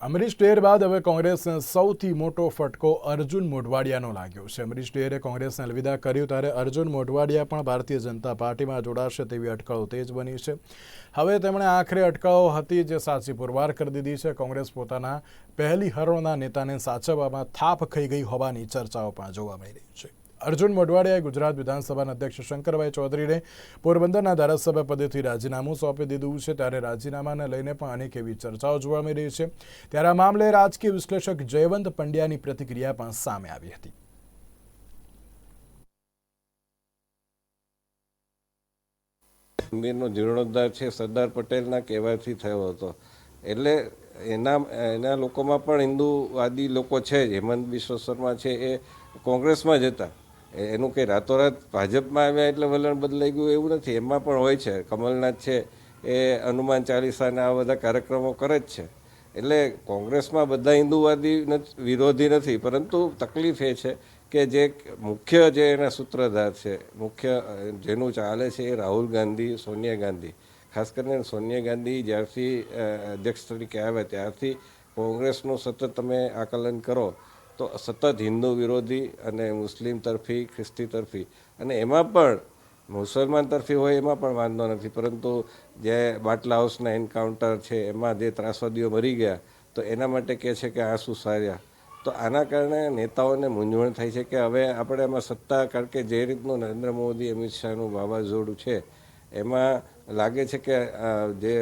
અમરીશ ડેર બાદ હવે કોંગ્રેસને સૌથી મોટો ફટકો અર્જુન મોઢવાડિયાનો લાગ્યો છે. અમરીશ ડેરે કોંગ્રેસને અલવિદા કર્યું, ત્યારે અર્જુન મોઢવાડિયા પણ ભારતીય જનતા પાર્ટીમાં જોડાશે તેવી અટકળો તેજ બની છે. હવે તેમણે આખરે અટકળો હતી જે સાચી પુરવાર કરી દીધી છે. કોંગ્રેસ પોતાના પહેલી હરોળના નેતાને સાચવવામાં થાપ ખાઈ ગઈ હોવાની ચર્ચાઓ પણ જોવા મળી રહી છે. અર્જુન મોઢવાડિયાએ ગુજરાત વિધાનસભાના અધ્યક્ષ શંકરભાઈ ચૌધરીને પોરબંદરના ધારાસભ્ય પદેથી રાજીનામું સોંપી દીધું છે. ત્યારે રાજીનામાને લઈને પણ અનેક એવી ચર્ચાઓ જોવા મળી રહી છે. ત્યારે આ મામલે રાજકીય વિશ્લેષક જયવંત પંડ્યાની પ્રતિક્રિયા પણ સામે આવી હતી. મંદિરનો જીર્ણોદ્ધાર છે, સરદાર પટેલના કહેવાથી થયો હતો. એટલે એના એના લોકોમાં પણ હિન્દુવાદી લોકો છે જ. હેમંત વિશ્વ શર્મા છે એ કોંગ્રેસમાં જ હતા. એનું કંઈ રાતોરાત ભાજપમાં આવ્યા એટલે વલણ બદલાઈ ગયું એવું નથી. એમાં પણ હોય છે. કમલનાથ છે, એ હનુમાન ચાલીસાના આ બધા કાર્યક્રમો કરે જ છે. એટલે કોંગ્રેસમાં બધા હિન્દુવાદી વિરોધી નથી. પરંતુ તકલીફ એ છે કે જે મુખ્ય જે એના સૂત્રધાર છે, મુખ્ય જેનું ચાલે છે એ રાહુલ ગાંધી, સોનિયા ગાંધી. ખાસ કરીને સોનિયા ગાંધી જ્યારથી અધ્યક્ષ તરીકે આવ્યા ત્યારથી કોંગ્રેસનું સતત તમે આકલન કરો તો સતત હિન્દુ વિરોધી અને મુસ્લિમ તરફી, ખ્રિસ્તી તરફી. અને એમાં પણ મુસલમાન તરફી હોય એમાં પણ વાંધો નથી. પરંતુ જે બાટલા હાઉસના એન્કાઉન્ટર છે, એમાં જે ત્રાસવાદીઓ મરી ગયા, તો એના માટે કહે છે કે આંસુ સાર્યા. તો આના કારણે નેતાઓને મૂંઝવણ થાય છે કે હવે આપણે એમાં સત્તા, કારણ કે જે રીતનું નરેન્દ્ર મોદી, અમિત શાહનું વાવાઝોડું છે, એમાં લાગે છે કે જે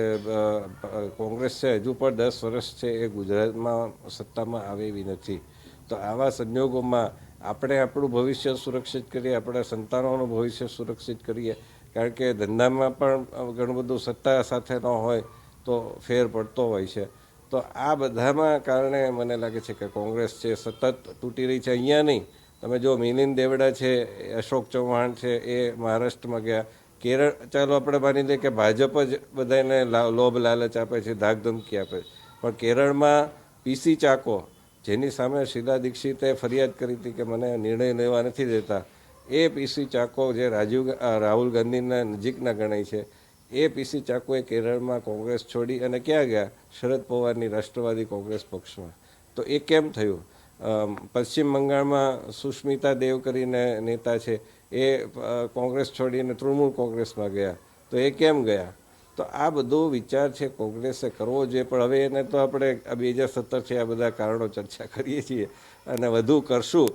કોંગ્રેસ છે, હજુ પણ દસ વર્ષ છે એ ગુજરાતમાં સત્તામાં આવે એવી નથી. તો આવા સંજોગોમાં આપણે આપણું ભવિષ્ય સુરક્ષિત કરીએ, આપણા સંતાનોનું ભવિષ્ય સુરક્ષિત કરીએ. કારણ કે ધંધામાં પણ ઘણું બધું સત્તા સાથે ન હોય તો ફેર પડતો હોય છે. તો આ બધામાં કારણે મને લાગે છે કે કોંગ્રેસ છે, સતત તૂટી રહી છે. અહીંયા નહીં. તમે જો મિલિંદ દેવડા છે, અશોક ચૌહાણ છે, એ મહારાષ્ટ્રમાં ગયા. કેરળ, ચાલો આપણે માની લઈએ કે ભાજપ જ બધાને લોભ લાલચ આપે છે ધાક ધમકી આપે છે. પણ કેરળમાં પીસી ચાકો જેની સામે શીલા દીક્ષિતે ફરિયાદ કરી હતી કે મને નિર્ણય લેવા નથી દેતા, એ પીસી ચાકો જે રાજીવ રાહુલ ગાંધીના નજીકના ગણાય છે, એ પીસી ચાકોએ કેરળમાં કોંગ્રેસ છોડી અને ક્યાં ગયા? શરદ પવારની રાષ્ટ્રવાદી કોંગ્રેસ પક્ષમાં. તો એ કેમ થયું? પશ્ચિમ બંગાળમાં સુષ્મિતા દેવ કરીને નેતા છે, એ કોંગ્રેસ છોડીને તૃણમૂલ કોંગ્રેસમાં ગયા. તો એ કેમ ગયા? તો આ બધો વિચાર છે કોંગ્રેસે કરવો જોઈએ, પણ હવે એને તો આપણે બે હજાર સત્તર છે, આ બધા કારણો ચર્ચા કરીએ છીએ અને વધુ કરશું.